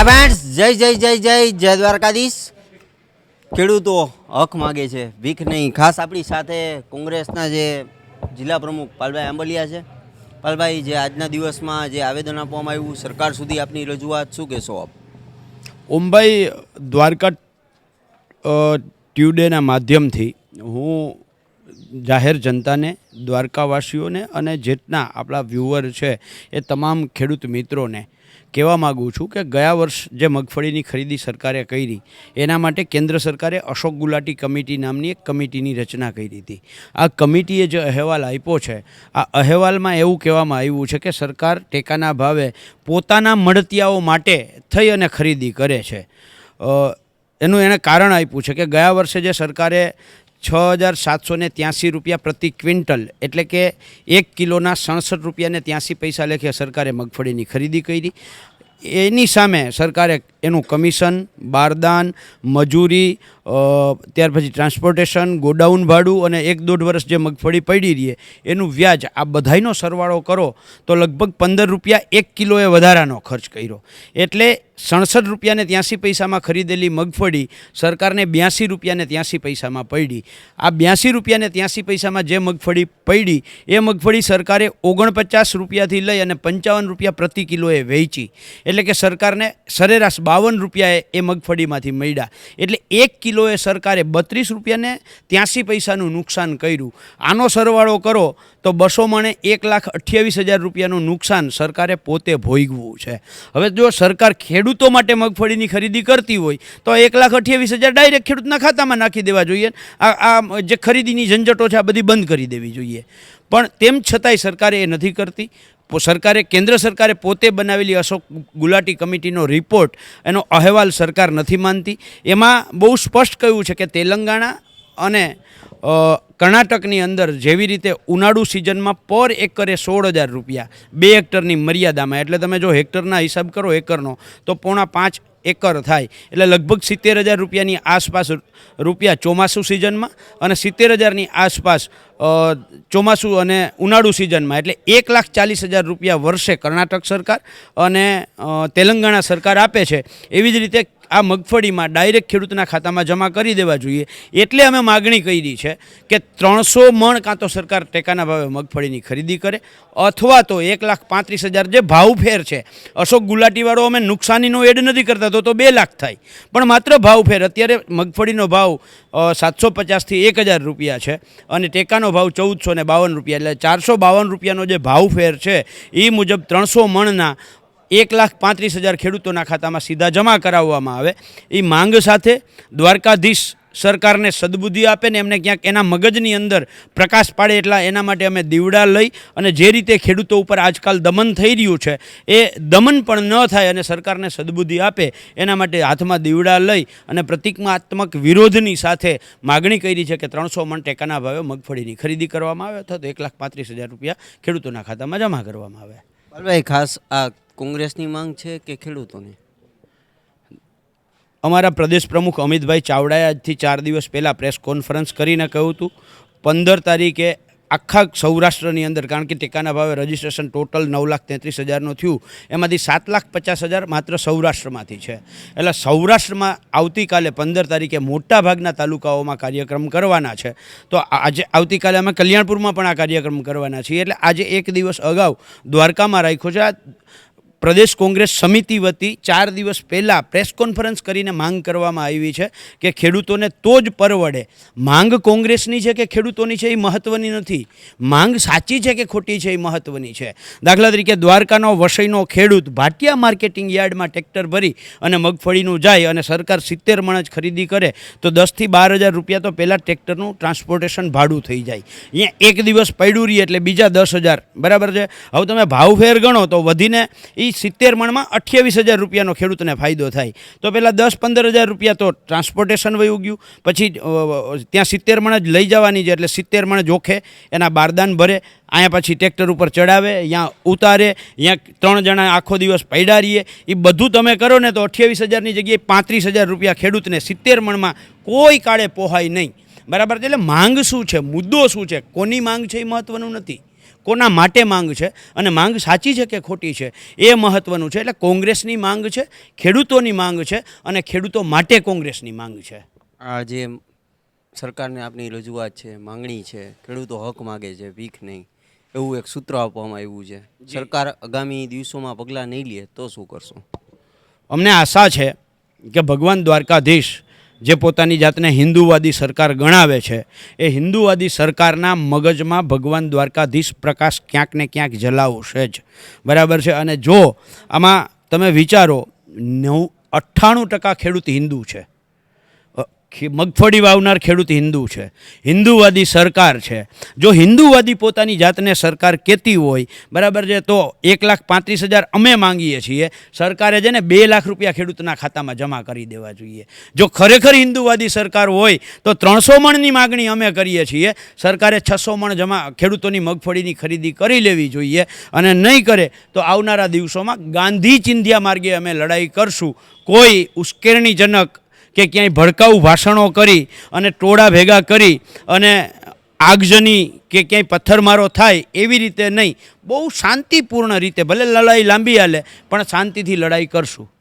આ ફ્રેન્ડ્સ જય જય જય જય જય દ્વારકાધીશ. ખેડૂતો હક માગે છે, ભીખ નહીં. ખાસ આપણી સાથે કોંગ્રેસના જે જિલ્લા પ્રમુખ પાલભાઈ આંબલિયા છે. પાલભાઈ, જે આજના દિવસમાં જે આવેદન આપવામાં આવ્યું, સરકાર સુધી આપની રજૂઆત શું કહેશો આપ? ઓમભાઈ દ્વારકા ટ્યુડેના માધ્યમથી હું જાહેર જનતાને, દ્વારકાવાસીઓને અને જેટના આપણા વ્યૂવર છે એ તમામ ખેડૂત મિત્રોને કહેવા માગું છું કે ગયા વર્ષ જે મગફળીની ખરીદી સરકારે કરી, એના માટે કેન્દ્ર સરકારે અશોક ગુલાટી કમિટી નામની એક કમિટીની રચના કરી હતી. આ કમિટીએ જે અહેવાલ આપ્યો છે, આ અહેવાલમાં એવું કહેવામાં આવ્યું છે કે સરકાર ટેકાના ભાવે પોતાના મળતિયાઓ માટે થઈ અને ખરીદી કરે છે. એનું એણે કારણ આપ્યું છે કે ગયા વર્ષે જે સરકારે છ હજાર સાતસો ને ત્યાંસી રૂપિયા પ્રતિ ક્વિન્ટલ. એટલે કે એક કિલોના સડસઠ રૂપિયાને ત્યાંસી પૈસા લેખે સરકારે મગફળીની ખરીદી કરી. એની સામે સરકારે એનું કમિશન, બારદાન, મજૂરી ત્યાર પછી ટ્રાન્સપોર્ટેશન, ગોડાઉન ભાડું અને એક દોઢ વર્ષ જે મગફળી પડી રહીએ એનું વ્યાજ આ બધાયનો સરવાળો કરો તો લગભગ પંદર રૂપિયા એક કિલોએ વધારાનો ખર્ચ કર્યો. એટલે સડસઠ રૂપિયાને ત્યાંસી પૈસામાં ખરીદેલી મગફળી સરકારને બ્યાસી રૂપિયાને ત્યાંસી પૈસામાં પડી. આ બ્યાસી રૂપિયાને ત્યાંસી પૈસામાં જે મગફળી પડી, એ મગફળી સરકારે ઓગણપચાસ રૂપિયાથી લઈ અને પંચાવન રૂપિયા પ્રતિ કિલોએ વેચી. એટલે કે સરકારને સરેરાશ બાવન રૂપિયાએ એ મગફળીમાંથી મળ્યા. એટલે એક કિલોએ સરકારે બત્રીસ રૂપિયાને ત્યાંસી પૈસાનું નુકસાન કર્યું. આનો સરવાળો કરો તો બસો મણે એક લાખ અઠ્યાવીસ હજાર રૂપિયાનું નુકસાન સરકારે પોતે ભોગવવું છે. હવે જો સરકાર ખેડૂતો માટે મગફળીની ખરીદી કરતી હોય, તો એક લાખ અઠ્યાવીસ હજાર ડાયરેક્ટ ખેડૂતના ખાતામાં નાખી દેવા જોઈએ. આ આ જે ખરીદીની ઝંઝટો છે, આ બધી બંધ કરી દેવી જોઈએ. પણ તેમ છતાંય સરકારે એ નથી કરતી. સરકારે, કેન્દ્ર સરકારે પોતે બનાવેલી અશોક ગુલાટી કમિટીનો રિપોર્ટ એનો અહેવાલ સરકાર નથી માનતી. એમાં બહુ સ્પષ્ટ કહ્યું છે કે તેલંગાણા અને કર્ણાટકની અંદર જેવી રીતે ઉનાળુ સિઝનમાં પર એકરે સોળ હજાર રૂપિયા, બે હેક્ટરની મર્યાદામાં, એટલે તમે જો હેક્ટરના હિસાબ કરો એકરનો, તો પોણા પાંચ એકર થાય. એટલે લગભગ સિત્તેર હજાર રૂપિયાની આસપાસ રૂપિયા ચોમાસું સિઝનમાં અને સિત્તેર હજારની આસપાસ ચોમાસું અને ઉનાળુ સિઝનમાં. એટલે એક લાખ ચાલીસ હજાર રૂપિયા વર્ષે કર્ણાટક સરકાર અને તેલંગાણા સરકાર આપે છે. એવી જ રીતે આ મગફળીમાં ડાયરેક્ટ ખેડૂતના ખાતામાં જમા કરી દેવા જોઈએ. એટલે અમે માગણી કરી છે કે ત્રણસો મણ કાં તો સરકાર ટેકાના ભાવે મગફળીની ખરીદી કરે અથવા તો એક લાખ પાંત્રીસ હજાર જે ભાવ ફેર છે, અશોક ગુલાટીવાળો અમે નુકસાનીનો એડ નથી કરતા, તો તો બે લાખ થાય. પણ માત્ર ભાવ ફેર, અત્યારે મગફળીનો ભાવ સાતસો પચાસથી એક હજાર રૂપિયા છે અને ટેકાનો ભાવ ચૌદસો ને બાવન રૂપિયા, એટલે ચારસો બાવન રૂપિયાનો જે ભાવ ફેર છે એ મુજબ ત્રણસો મણના એક લાખ પાંત્રીસ હજાર ખેડૂતોના ખાતામાં સીધા જમા કરાવવામાં આવે. એ માંગ સાથે દ્વારકાધીશ સરકારને સદબુદ્ધિ આપે ને એમને ક્યાંક એના મગજની અંદર પ્રકાશ પાડે એટલા એના માટે અમે દીવડા લઈ અને જે રીતે ખેડૂતો ઉપર આજકાલ દમન થઈ રહ્યું છે, એ દમન પણ ન થાય અને સરકારને સદબુદ્ધિ આપે, એના માટે હાથમાં દીવડા લઈ અને પ્રતિકમાત્મક વિરોધની સાથે માગણી કરી છે કે ત્રણસો મણ ટેકાના ભાવે મગફળીની ખરીદી કરવામાં આવે અથવા તો એક લાખ પાંત્રીસ હજાર રૂપિયા ખેડૂતોના ખાતામાં જમા કરવામાં આવે. ખાસ આ કોંગ્રેસની માંગ છે કે ખેડૂતોની? અમારા પ્રદેશ પ્રમુખ અમિતભાઈ ચાવડાએ આજથી ચાર દિવસ પહેલાં પ્રેસ કોન્ફરન્સ કરીને કહ્યું હતું, પંદર તારીખે આખા સૌરાષ્ટ્રની અંદર, કારણ કે ટેકાના ભાવે રજિસ્ટ્રેશન ટોટલ નવ લાખ તેત્રીસ હજારનું થયું, એમાંથી સાત લાખ પચાસ હજાર માત્ર સૌરાષ્ટ્રમાંથી છે. એટલે સૌરાષ્ટ્રમાં આવતીકાલે પંદર તારીખે મોટા ભાગના તાલુકાઓમાં કાર્યક્રમ કરવાના છે. તો આજે આવતીકાલે અમે કલ્યાણપુરમાં પણ આ કાર્યક્રમ કરવાના છીએ. એટલે આજે એક દિવસ અગાઉ દ્વારકામાં રાખ્યો છે. પ્રદેશ કોંગ્રેસ સમિતિ વતી ચાર દિવસ પહેલાં પ્રેસ કોન્ફરન્સ કરીને માંગ કરવામાં આવી છે કે ખેડૂતોને તો જ પરવડે. માંગ કોંગ્રેસની છે કે ખેડૂતોની છે એ મહત્ત્વની નથી. માંગ સાચી છે કે ખોટી છે એ મહત્ત્વની છે? દાખલા તરીકે દ્વારકાનો વસઈનો ખેડૂત ભાટિયા માર્કેટિંગ યાર્ડમાં ટ્રેક્ટર ભરી અને મગફળીનું જાય અને સરકાર સિત્તેર મણ જ ખરીદી કરે, તો દસથી બાર હજાર રૂપિયા તો પહેલાં ટ્રેક્ટરનું ટ્રાન્સપોર્ટેશન ભાડું થઈ જાય. અહીંયા એક દિવસ પડ્યું રહીએ એટલે બીજા દસ હજાર. બરાબર છે? હવે તમે ભાવ ફેર ગણો તો વધીને એ સિત્તેર મણમાં અઠ્યાવીસ હજાર રૂપિયાનો ખેડૂતને ફાયદો થાય. તો પહેલાં દસ પંદર હજાર રૂપિયા તો ટ્રાન્સપોર્ટેશન વયું ગયું પછી ત્યાં સિત્તેર મણ જ લઈ જવાની છે એટલે સિત્તેર મણ જોખે, એના બારદાન ભરે અહીંયા પછી ટ્રેક્ટર ઉપર ચડાવે અહીંયા ઉતારે અહીંયા ત્રણ જણા આખો દિવસ પૈડા રહીએ. એ બધું તમે કરો ને તો અઠ્યાવીસ હજારની જગ્યાએ પાંત્રીસ હજાર રૂપિયા ખેડૂતને સિત્તેર મણમાં કોઈ કાળે પોહાય નહીં. બરાબર એટલે માંગ શું છે? મુદ્દો શું છે? કોની માંગ છે એ મહત્ત્વનું નથી. કોના માટે માંગ છે અને માંગ સાચી છે કે ખોટી છે? એ મહત્ત્વનું છે. એટલે કોંગ્રેસની માંગ છે ખેડૂતોની માંગ છે અને ખેડૂતો માટે કોંગ્રેસની માંગ છે. આ જે સરકારને આપની રજૂઆત છે માંગણી છે ખેડૂતો હક માગે છે વીખ નહીં એવું એક સૂત્ર આપવામાં આવ્યું છે. સરકાર આગામી દિવસોમાં પગલાં નહીં લે તો શું કરશો? અમને આશા છે કે ભગવાન દ્વારકાધીશ જે પોતાની જાતને હિન્દુવાદી સરકાર ગણાવે છે, એ હિન્દુવાદી સરકારના મગજમાં ભગવાન દ્વારકાધીશ પ્રકાશ ક્યાંક ને ક્યાંક જલાવશે જ. બરાબર છે? અને જો આમાં તમે વિચારો, નવ, અઠ્ઠાણું ટકા ખેડૂત હિન્દુ છે. મગફળી વાવનાર ખેડૂત હિન્દુ છે. હિન્દુવાદી સરકાર છે. જો હિન્દુવાદી પોતાની જાતને સરકાર કહેતી હોય, બરાબર છે, તો એક લાખ પાંત્રીસ હજાર અમે માંગીએ છીએ. સરકારે છે ને બે લાખ રૂપિયા ખેડૂતના ખાતામાં જમા કરી દેવા જોઈએ. જો ખરેખર હિન્દુવાદી સરકાર હોય, તો ત્રણસો મણની માગણી અમે કરીએ છીએ. સરકારે છસો મણ જમા ખેડૂતોની મગફળીની ખરીદી કરી લેવી જોઈએ. અને નહીં કરે, તો આવનારા દિવસોમાં ગાંધી ચિંધ્યા માર્ગે અમે લડાઈ કરશું. કોઈ ઉશ્કેરણીજનક કે ક્યાંય ભડકાઉ ભાષણો કરી અને ટોળા ભેગા કરી અને આગજની કે ક્યાંય પથ્થરમારો થાય એવી રીતે નહીં. બહુ શાંતિપૂર્ણ રીતે, ભલે લડાઈ લાંબી હાલે, પણ શાંતિથી લડાઈ કરશું.